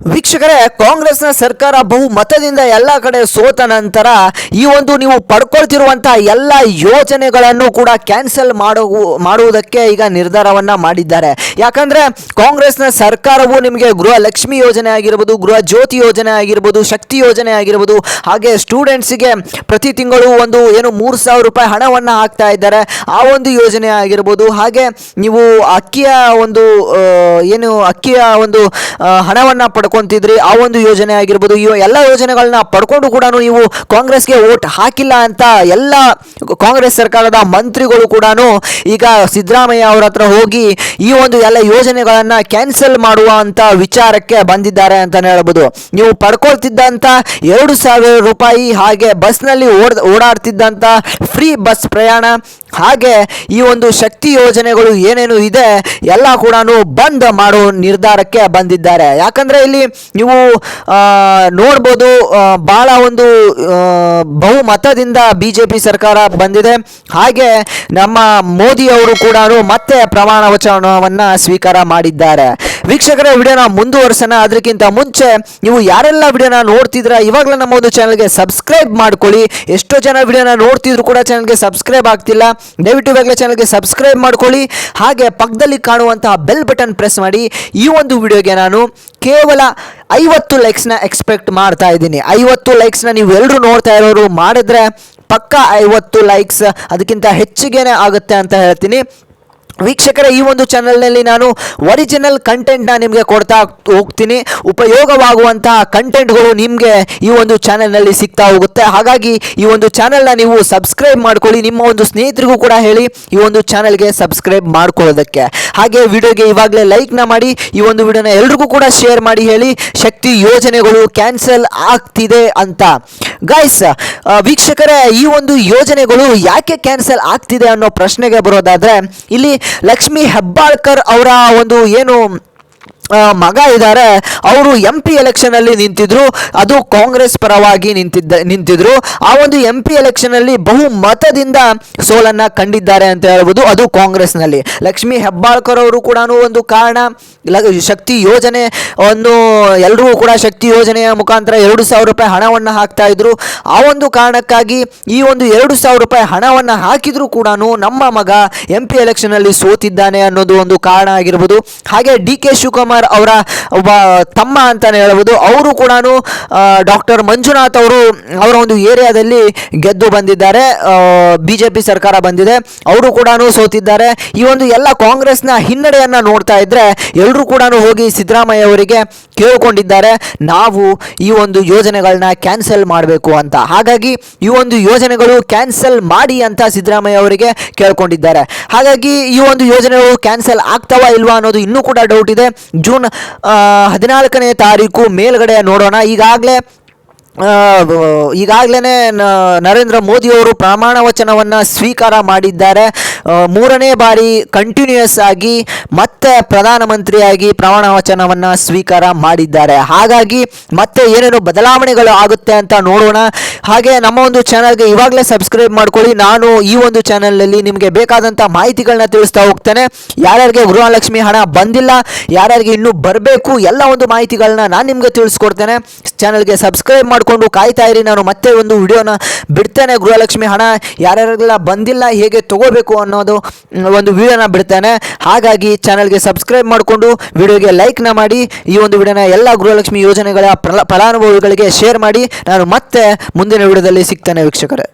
ವೀಕ್ಷಕರೇ, ಕಾಂಗ್ರೆಸ್ನ ಸರ್ಕಾರ ಬಹುಮತದಿಂದ ಎಲ್ಲ ಕಡೆ ಸೋತ ನಂತರ ಈ ಒಂದು ನೀವು ಪಡ್ಕೊಳ್ತಿರುವಂತಹ ಎಲ್ಲ ಯೋಜನೆಗಳನ್ನು ಕೂಡ ಕ್ಯಾನ್ಸಲ್ ಮಾಡೋ ಮಾಡುವುದಕ್ಕೆ ಈಗ ನಿರ್ಧಾರವನ್ನ ಮಾಡಿದ್ದಾರೆ. ಯಾಕಂದ್ರೆ ಕಾಂಗ್ರೆಸ್ನ ಸರ್ಕಾರವು ನಿಮಗೆ ಗೃಹ ಲಕ್ಷ್ಮಿ ಯೋಜನೆ ಆಗಿರ್ಬೋದು, ಗೃಹ ಜ್ಯೋತಿ ಯೋಜನೆ ಆಗಿರ್ಬೋದು, ಶಕ್ತಿ ಯೋಜನೆ ಆಗಿರ್ಬೋದು, ಹಾಗೆ ಸ್ಟೂಡೆಂಟ್ಸಿಗೆ ಪ್ರತಿ ತಿಂಗಳು ಒಂದು ಏನು ಮೂರು ಸಾವಿರ ರೂಪಾಯಿ ಹಣವನ್ನು ಹಾಕ್ತಾ ಇದ್ದಾರೆ. ಆ ಒಂದು ಯೋಜನೆ ಆಗಿರ್ಬೋದು, ಹಾಗೆ ನೀವು ಅಕ್ಕಿಯ ಒಂದು ಏನು ಅಕ್ಕಿಯ ಒಂದು ಹಣವನ್ನ ಪಡ್ಕೊಂತಿದ್ರಿ, ಆ ಒಂದು ಯೋಜನೆ ಆಗಿರ್ಬೋದು, ಇವ ಎಲ್ಲ ಯೋಜನೆಗಳನ್ನ ಪಡ್ಕೊಂಡು ಕೂಡ ನೀವು ಕಾಂಗ್ರೆಸ್ಗೆ ವೋಟ್ ಹಾಕಿಲ್ಲ ಅಂತ ಎಲ್ಲ ಕಾಂಗ್ರೆಸ್ ಸರ್ಕಾರದ ಮಂತ್ರಿಗಳು ಕೂಡ ಈಗ ಸಿದ್ದರಾಮಯ್ಯ ಅವರ ಹತ್ರ ಹೋಗಿ ಈ ಒಂದು ಎಲ್ಲ ಯೋಜನೆಗಳನ್ನ ಕ್ಯಾನ್ಸಲ್ ಮಾಡುವ ಅಂತ ವಿಚಾರಕ್ಕೆ ಬಂದಿದ್ದಾರೆ ಅಂತ ಹೇಳ್ಬೋದು. ನೀವು ಪಡ್ಕೊಳ್ತಿದ್ದಂಥ ಎರಡು ಸಾವಿರ ರೂಪಾಯಿ ಹಾಗೆ ಬಸ್ನಲ್ಲಿ ಓಡ್ ಓಡಾಡ್ತಿದ್ದಂಥ ಫ್ರೀ ಬಸ್ ಪ್ರಯಾಣ, ಹಾಗೆ ಈ ಒಂದು ಶಕ್ತಿ ಯೋಜನೆಗಳು ಏನೇನು ಇದೆ, ಎಲ್ಲ ಕೂಡ ಬಂದ್ ಮಾಡೋ ನಿರ್ಧಾರಕ್ಕೆ ಬಂದಿದ್ದಾರೆ. ಯಾಕಂದ್ರೆ ಇಲ್ಲಿ ನೀವು ಆ, ನೋಡ್ಬೋದು ಭಾಳ ಒಂದು ಬಹುಮತದಿಂದ ಬಿ ಜೆ ಪಿ ಸರ್ಕಾರ ಬಂದಿದೆ. ಹಾಗೆ ನಮ್ಮ ಮೋದಿ ಅವರು ಕೂಡ ಮತ್ತೆ ಪ್ರಮಾಣ ವಚನವನ್ನು ಸ್ವೀಕಾರ ಮಾಡಿದ್ದಾರೆ. ವೀಕ್ಷಕರ, ವಿಡಿಯೋನ ಮುಂದುವರ್ಸೋಣ. ಅದಕ್ಕಿಂತ ಮುಂಚೆ, ನೀವು ಯಾರೆಲ್ಲ ವಿಡಿಯೋನ ನೋಡ್ತಿದ್ರ ಇವಾಗಲೇ ನಮ್ಮ ಒಂದು ಚಾನಲ್ಗೆ ಸಬ್ಸ್ಕ್ರೈಬ್ ಮಾಡ್ಕೊಳ್ಳಿ. ಎಷ್ಟೋ ಜನ ವಿಡಿಯೋನ ನೋಡ್ತಿದ್ರು ಕೂಡ ಚಾನಲ್ಗೆ ಸಬ್ಸ್ಕ್ರೈಬ್ ಆಗ್ತಿಲ್ಲ. ದಯವಿಟ್ಟು ಇವಾಗಲೇ ಚಾನಲ್ಗೆ ಸಬ್ಸ್ಕ್ರೈಬ್ ಮಾಡ್ಕೊಳ್ಳಿ. ಹಾಗೆ ಪಕ್ಕದಲ್ಲಿ ಕಾಣುವಂತಹ ಬೆಲ್ ಬಟನ್ ಪ್ರೆಸ್ ಮಾಡಿ. ಈ ಒಂದು ವಿಡಿಯೋಗೆ ನಾನು ಕೇವಲ ಐವತ್ತು ಲೈಕ್ಸ್ನ ಎಕ್ಸ್ಪೆಕ್ಟ್ ಮಾಡ್ತಾ ಇದ್ದೀನಿ. ಐವತ್ತು ಲೈಕ್ಸ್ನ ನೀವು ಎಲ್ಲರೂ ನೋಡ್ತಾ ಇರೋರು ಮಾಡಿದ್ರೆ ಪಕ್ಕ ಐವತ್ತು ಲೈಕ್ಸ್ ಅದಕ್ಕಿಂತ ಹೆಚ್ಚಿಗೆನೇ ಆಗುತ್ತೆ ಅಂತ ಹೇಳ್ತೀನಿ. ವೀಕ್ಷಕರ, ಈ ಒಂದು ಚಾನಲ್ನಲ್ಲಿ ನಾನು ಒರಿಜಿನಲ್ ಕಂಟೆಂಟ್ನ ನಿಮಗೆ ಕೊಡ್ತಾ ಹೋಗ್ತೀನಿ. ಉಪಯೋಗವಾಗುವಂತಹ ಕಂಟೆಂಟ್ಗಳು ನಿಮಗೆ ಈ ಒಂದು ಚಾನಲ್ನಲ್ಲಿ ಸಿಗ್ತಾ ಹೋಗುತ್ತೆ. ಹಾಗಾಗಿ ಈ ಒಂದು ಚಾನಲ್ನ ನೀವು ಸಬ್ಸ್ಕ್ರೈಬ್ ಮಾಡ್ಕೊಳ್ಳಿ. ನಿಮ್ಮ ಒಂದು ಸ್ನೇಹಿತರಿಗೂ ಕೂಡ ಹೇಳಿ ಈ ಒಂದು ಚಾನಲ್ಗೆ ಸಬ್ಸ್ಕ್ರೈಬ್ ಮಾಡ್ಕೊಳ್ಳೋದಕ್ಕೆ. ಹಾಗೆ ವಿಡಿಯೋಗೆ ಇವಾಗಲೇ ಲೈಕ್ನ ಮಾಡಿ, ಈ ಒಂದು ವಿಡಿಯೋನ ಎಲ್ರಿಗೂ ಕೂಡ ಶೇರ್ ಮಾಡಿ ಹೇಳಿ, ಶಕ್ತಿ ಯೋಜನೆಗಳು ಕ್ಯಾನ್ಸಲ್ ಆಗ್ತಿದೆ ಅಂತ. ಗೈಸ್ ವೀಕ್ಷಕರೇ, ಈ ಒಂದು ಯೋಜನೆಗಳು ಯಾಕೆ ಕ್ಯಾನ್ಸಲ್ ಆಗ್ತಿದೆ ಅನ್ನೋ ಪ್ರಶ್ನೆಗೆ ಬರೋದಾದ್ರೆ, ಇಲ್ಲಿ ಲಕ್ಷ್ಮಿ ಹೆಬ್ಬಾಳ್ಕರ್ ಅವರ ಒಂದು ಏನು ಮಗ ಇದ್ದಾರೆ. ಅವರು ಎಂ ಪಿ ಎಲೆಕ್ಷನ್ ಅಲ್ಲಿ ನಿಂತಿದ್ರು. ಅದು ಕಾಂಗ್ರೆಸ್ ಪರವಾಗಿ ನಿಂತಿದ್ದ, ನಿಂತಿದ್ರು. ಆ ಒಂದು ಎಂ ಪಿ ಎಲೆಕ್ಷನಲ್ಲಿ ಬಹುಮತದಿಂದ ಸೋಲನ್ನ ಕಂಡಿದ್ದಾರೆ ಅಂತ ಹೇಳ್ಬೋದು. ಅದು ಕಾಂಗ್ರೆಸ್ನಲ್ಲಿ. ಲಕ್ಷ್ಮೀ ಹೆಬ್ಬಾಳ್ಕರ್ ಅವರು ಕೂಡ ಒಂದು ಕಾರಣ. ಶಕ್ತಿ ಯೋಜನೆ, ಒಂದು ಎಲ್ಲರೂ ಕೂಡ ಶಕ್ತಿ ಯೋಜನೆಯ ಮುಖಾಂತರ ಎರಡು ಸಾವಿರ ರೂಪಾಯಿ ಹಣವನ್ನು ಹಾಕ್ತಾ ಇದ್ರು. ಆ ಒಂದು ಕಾರಣಕ್ಕಾಗಿ ಈ ಒಂದು ಎರಡು ಸಾವಿರ ರೂಪಾಯಿ ಹಣವನ್ನು ಹಾಕಿದ್ರು ಕೂಡ ನಮ್ಮ ಮಗ ಎಂ ಪಿ ಎಲೆಕ್ಷನಲ್ಲಿ ಸೋತಿದ್ದಾನೆ ಅನ್ನೋದು ಒಂದು ಕಾರಣ ಆಗಿರ್ಬೋದು. ಹಾಗೆ ಡಿ ಕೆ ಶಿವಕುಮಾರ್ ಅವರ ಒಬ್ಬ ತಮ್ಮ ಅಂತಲೇ ಹೇಳ್ಬೋದು. ಅವರು ಕೂಡ ಡಾಕ್ಟರ್ ಮಂಜುನಾಥ್ ಅವರು, ಅವರ ಒಂದು ಏರಿಯಾದಲ್ಲಿ ಗೆದ್ದು ಬಂದಿದ್ದಾರೆ. ಬಿ ಜೆ ಪಿ ಸರ್ಕಾರ ಬಂದಿದೆ. ಅವರು ಕೂಡ ಸೋತಿದ್ದಾರೆ. ಈ ಒಂದು ಎಲ್ಲ ಕಾಂಗ್ರೆಸ್ನ ಹಿನ್ನಡೆಯನ್ನು ನೋಡ್ತಾ ಇದ್ದರೆ ಎಲ್ಲರೂ ಕೂಡ ಹೋಗಿ ಸಿದ್ದರಾಮಯ್ಯ ಅವರಿಗೆ ಕೇಳಿಕೊಂಡಿದ್ದಾರೆ. ನಾವು ಈ ಒಂದು ಯೋಜನೆಗಳನ್ನ ಕ್ಯಾನ್ಸಲ್ ಮಾಡಬೇಕು ಅಂತ. ಹಾಗಾಗಿ ಈ ಒಂದು ಯೋಜನೆಗಳು ಕ್ಯಾನ್ಸಲ್ ಮಾಡಿ ಅಂತ ಸಿದ್ದರಾಮಯ್ಯ ಅವರಿಗೆ ಕೇಳ್ಕೊಂಡಿದ್ದಾರೆ. ಹಾಗಾಗಿ ಈ ಒಂದು ಯೋಜನೆಗಳು ಕ್ಯಾನ್ಸಲ್ ಆಗ್ತಾವ ಇಲ್ವಾ ಅನ್ನೋದು ಇನ್ನೂ ಕೂಡ ಡೌಟ್ ಇದೆ. ಜೂನ್ ಹದಿನಾಲ್ಕನೇ ತಾರೀಕು ಮೇಲ್ಗಡೆ ನೋಡೋಣ. ಈಗಾಗಲೇ ಈಗಾಗಲೇ ನರೇಂದ್ರ ಮೋದಿಯವರು ಪ್ರಮಾಣ ವಚನವನ್ನು ಸ್ವೀಕಾರ ಮಾಡಿದ್ದಾರೆ. ಮೂರನೇ ಬಾರಿ ಕಂಟಿನ್ಯೂಯಸ್ ಆಗಿ ಮತ್ತೆ ಪ್ರಧಾನಮಂತ್ರಿಯಾಗಿ ಪ್ರಮಾಣ ವಚನವನ್ನು ಸ್ವೀಕಾರ ಮಾಡಿದ್ದಾರೆ. ಹಾಗಾಗಿ ಮತ್ತೆ ಏನೇನು ಬದಲಾವಣೆಗಳು ಆಗುತ್ತೆ ಅಂತ ನೋಡೋಣ. ಹಾಗೆ ನಮ್ಮ ಒಂದು ಚಾನಲ್ಗೆ ಇವಾಗಲೇ ಸಬ್ಸ್ಕ್ರೈಬ್ ಮಾಡ್ಕೊಳ್ಳಿ. ನಾನು ಈ ಒಂದು ಚಾನಲ್ನಲ್ಲಿ ನಿಮಗೆ ಬೇಕಾದಂಥ ಮಾಹಿತಿಗಳನ್ನ ತಿಳಿಸ್ತಾ ಹೋಗ್ತೇನೆ. ಯಾರ್ಯಾರಿಗೆ ಗೃಹಲಕ್ಷ್ಮಿ ಹಣ ಬಂದಿಲ್ಲ, ಯಾರ್ಯಾರಿಗೆ ಇನ್ನೂ ಬರಬೇಕು, ಎಲ್ಲ ಒಂದು ಮಾಹಿತಿಗಳನ್ನ ನಾನು ನಿಮಗೆ ತಿಳಿಸ್ಕೊಡ್ತೇನೆ. ಚಾನಲ್ಗೆ ಸಬ್ಸ್ಕ್ರೈಬ್ ಮಾಡಿಕೊಂಡು ಕಾಯ್ತಾ ಇರಿ, ನಾನು ಮತ್ತೆ ಒಂದು ವಿಡಿಯೋನ ಬಿಡ್ತೇನೆ ಗೃಹಲಕ್ಷ್ಮಿ. ಹಣ ಯಾರ್ಯಾರಿಗೆಲ್ಲ ಬಂದಿಲ್ಲ, ಹೇಗೆ ತಗೋಬೇಕು ಅನ್ನೋದು ಒಂದು ವಿಡಿಯೋನ ಬಿಡ್ತೇನೆ. ಹಾಗಾಗಿ ಚಾನಲ್ಗೆ ಸಬ್ಸ್ಕ್ರೈಬ್ ಮಾಡಿಕೊಂಡು ವಿಡಿಯೋಗೆ ಲೈಕ್ನ ಮಾಡಿ, ಈ ಒಂದು ವಿಡಿಯೋನ ಎಲ್ಲ ಗೃಹಲಕ್ಷ್ಮಿ ಯೋಜನೆಗಳ ಫಲ ಫಲಾನುಭವಿಗಳಿಗೆ ಶೇರ್ ಮಾಡಿ, ನಾನು ಮತ್ತೆ ಮುಂದಿನ ವಿಡಿಯೋದಲ್ಲಿ ಸಿಗ್ತೇನೆ ವೀಕ್ಷಕರೇ.